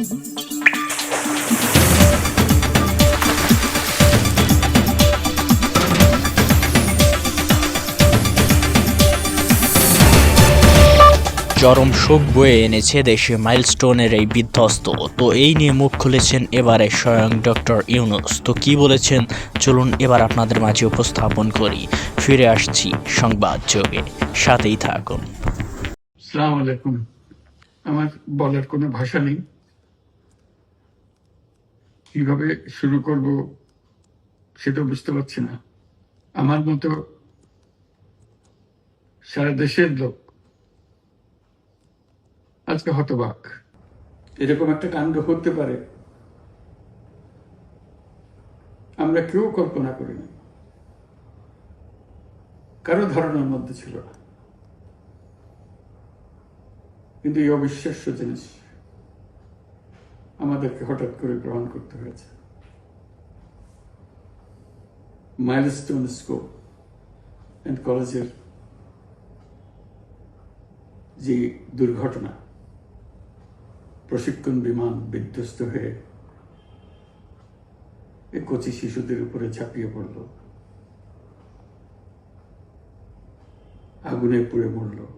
চরম শোক বয়ে এনেছে দেশে মাইলস্টোনের এই বিধ্বস্ত। তো এই নিয়ে মুখ খুলেছেন এবারে স্বয়ং ডক্টর ইউনুস। তো কি বলেছেন? চলুন এবার আপনাদের মাঝে উপস্থাপন করি। ফিরে আসছি সংবাদ যোগে। সাথেই থাকুন। আমার বলার কোনো ভাষা নেই। কীভাবে শুরু করব সেটা বুঝতে পারছি না। আমার মতো সারা দেশের লোক আজকে হতবাক। এরকম একটা কাণ্ড হতে পারে। আমরা কেউ কল্পনা করিনি। কারও ধারণার মধ্যে ছিল না। কিন্তু এই অবিশ্বাস্য জিনিস আমাদেরকে হঠাৎ করে গ্রহণ করতে হয়েছে। মাইলস্টোন স্কুল অ্যান্ড কলেজের যে দুর্ঘটনা, প্রশিক্ষণ বিমান বিধ্বস্ত হয়ে এই কচি শিশুদের উপরে ঝাঁপিয়ে পড়ল। আগুনে পুড়ে মরল।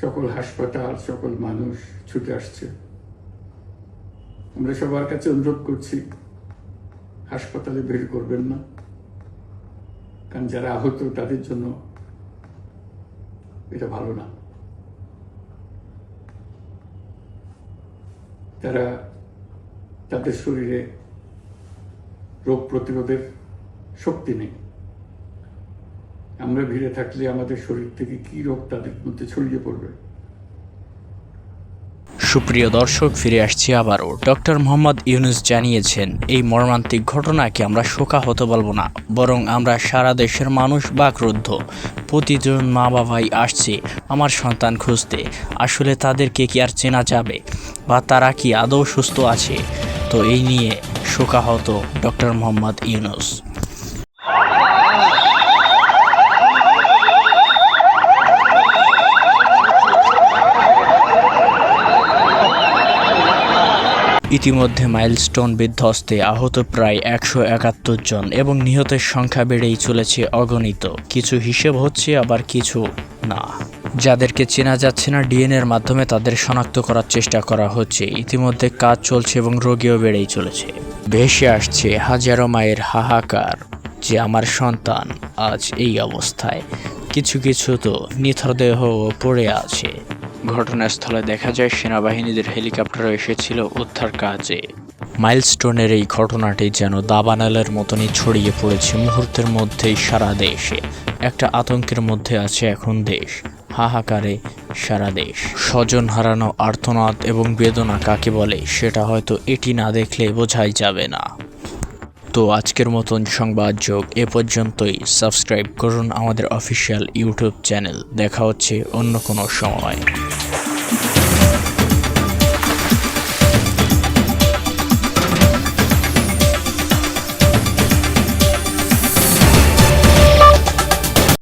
সকল হাসপাতাল, সকল মানুষ ছুটে আসছে। আমরা সবার কাছে অনুরোধ করছি, হাসপাতালে ভিড় করবেন না। কারণ যারা আহত, তাদের জন্য এটা ভালো না। তারা তাদের শরীরে রোগ প্রতিরোধের শক্তি নেই। আমরা ভিড়ে থাকলে আমাদের শরীর থেকে কি রোগ তাদের মধ্যে ছড়িয়ে পড়বে? সুপ্রিয় দর্শক, ফিরে আসছি আবারও। ডক্টর মোহাম্মদ ইউনুস জানিয়েছেন, এই মর্মান্তিক ঘটনাকে আমরা শোকাহত বলব না, বরং আমরা সারা দেশের মানুষ বা ক্রুদ্ধ প্রতিজন মা বাবাই আসছে আমার সন্তান খুঁজতে। আসলে তাদেরকে কি আর চেনা যাবে? বা তারা কি আদৌ সুস্থ আছে? তো এই নিয়ে শোকাহত ডক্টর মোহাম্মদ ইউনুস। ইতিমধ্যে মাইলস্টোন বিধ্বস্তে আহত প্রায় একশো একাত্তর জন এবং নিহতের সংখ্যা বেড়েই চলেছে অগণিত। কিছু হিসেব হচ্ছে, আবার কিছু না। যাদেরকে চেনা যাচ্ছে না, ডিএনএর মাধ্যমে তাদের শনাক্ত করার চেষ্টা করা হচ্ছে। ইতিমধ্যে কাজ চলছে এবং রোগীও বেড়েই চলেছে। ভেসে আসছে হাজারো মায়ের হাহাকার যে আমার সন্তান আজ এই অবস্থায়। কিছু কিছু তো নিথর দেহ পড়ে আছে। ঘটনাস্থলে দেখা যায় সেনাবাহিনীদের হেলিকপ্টার এসেছিল উদ্ধার কাজে। মাইলস্টোনের এই ঘটনাটি যেন দাবানালের মতনই ছড়িয়ে পড়েছে মুহূর্তের মধ্যেই সারা দেশে। একটা আতঙ্কের মধ্যে আছে এখন দেশ। হাহাকারে সারা দেশ। স্বজন হারানো আর্তনাদ এবং বেদনা কাকে বলে সেটা হয়তো এটি না দেখলে বোঝাই যাবে না। তো আজকের মতন সংবাদ যোগ এ পর্যন্তই। সাবস্ক্রাইব করুন আমাদের অফিসিয়াল ইউটিউব চ্যানেল। দেখা হচ্ছে অন্য কোনো সময়।